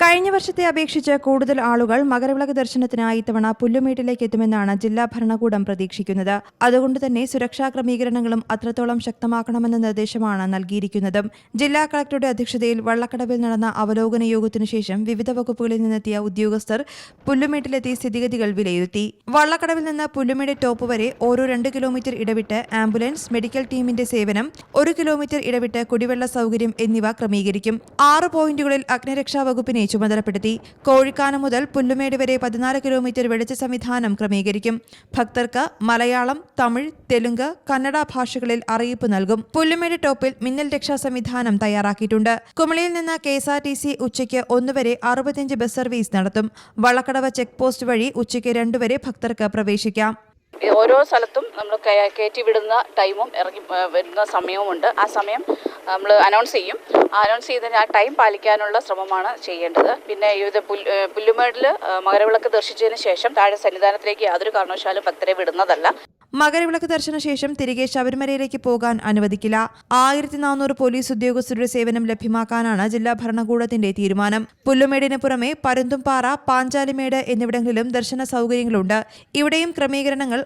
കഴിഞ്ഞ വർഷത്തെ അപേക്ഷിച്ച് കൂടുതൽ ആളുകൾ മകരവിളക്ക് ദർശനത്തിനായി ഇത്തവണ പുല്ലുമേട്ടിലേക്ക് എത്തുമെന്നാണ് ജില്ലാ ഭരണകൂടം പ്രതീക്ഷിക്കുന്നത്. അതുകൊണ്ട് തന്നെ സുരക്ഷാ ക്രമീകരണങ്ങളും അത്രത്തോളം ശക്തമാക്കണമെന്ന നിർദ്ദേശമാണ് നൽകിയിരിക്കുന്നത്. ജില്ലാ കളക്ടറുടെ അധ്യക്ഷതയിൽ വള്ളക്കടവിൽ നടന്ന അവലോകന യോഗത്തിനു ശേഷം വിവിധ വകുപ്പുകളിൽ നിന്നെത്തിയ ഉദ്യോഗസ്ഥർ പുല്ലുമേട്ടിലെത്തി സ്ഥിതിഗതികൾ വിലയിരുത്തി. വള്ളക്കടവിൽ നിന്ന് പുല്ലുമേട് ടോപ്പ് വരെ ഓരോ രണ്ട് കിലോമീറ്റർ ഇടവിട്ട് ആംബുലൻസ് മെഡിക്കൽ ടീമിന്റെ സേവനം ഒരു കിലോമീറ്റർ ഇടവിട്ട് കുടിവെള്ള സൗകര്യം എന്നിവ ക്രമീകരിക്കും. ആറ് പോയിന്റുകളിൽ അഗ്നിരക്ഷാ വകുപ്പിനെ ചുമതലപ്പെടുത്തി കോഴിക്കാനം മുതൽ പുല്ലുമേട് വരെ പതിനാല് കിലോമീറ്റർ വെളിച്ച സംവിധാനം ക്രമീകരിക്കും. ഭക്തർക്ക് മലയാളം തമിഴ് തെലുങ്ക് കന്നഡ ഭാഷകളിൽ അറിയിപ്പ് നൽകും. പുല്ലുമേട് ടോപ്പിൽ മിന്നൽ രക്ഷാ സംവിധാനം തയ്യാറാക്കിയിട്ടുണ്ട്. കുമളിയിൽ നിന്ന് K S R T C ഉച്ചയ്ക്ക് ഒന്ന് വരെ അറുപത്തിയഞ്ച് ബസ് സർവീസ് നടത്തും. വള്ളക്കടവ് ചെക്ക് പോസ്റ്റ് വഴി ഉച്ചയ്ക്ക് രണ്ടുവരെ ഭക്തർക്ക് പ്രവേശിക്കാം. ഓരോ സ്ഥലത്തും നമ്മൾ കയറ്റി വിടുന്ന ടൈമും ഇറങ്ങി വരുന്ന സമയവുമുണ്ട്. ആ സമയം നമ്മൾ അനൗൺസ് ചെയ്യും. അനൗൺസ് ചെയ്തതിന് ആ ടൈം പാലിക്കാനുള്ള ശ്രമമാണ് ചെയ്യേണ്ടത്. പിന്നെ ഇത് പുല്ലുമേടിൽ മകരവിളക്ക് ദർശിച്ചതിന് ശേഷം താഴെ സന്നിധാനത്തിലേക്ക് യാതൊരു കാരണവശാലും ഭക്തരെ വിടുന്നതല്ല. മകരവിളക്ക് ദർശന ശേഷം തിരികെ ശബരിമലയിലേക്ക് പോകാൻ അനുവദിക്കില്ല. ആയിരത്തി നാനൂറ് പോലീസ് ഉദ്യോഗസ്ഥരുടെ സേവനം ലഭ്യമാക്കാനാണ് ജില്ലാ ഭരണകൂടത്തിന്റെ തീരുമാനം. പുല്ലുമേടിന് പുറമെ പരുന്തുംപാറ പാഞ്ചാലിമേട് എന്നിവിടങ്ങളിലും ദർശന സൗകര്യങ്ങളുണ്ട്. ഇവിടെയും ക്രമീകരണങ്ങൾ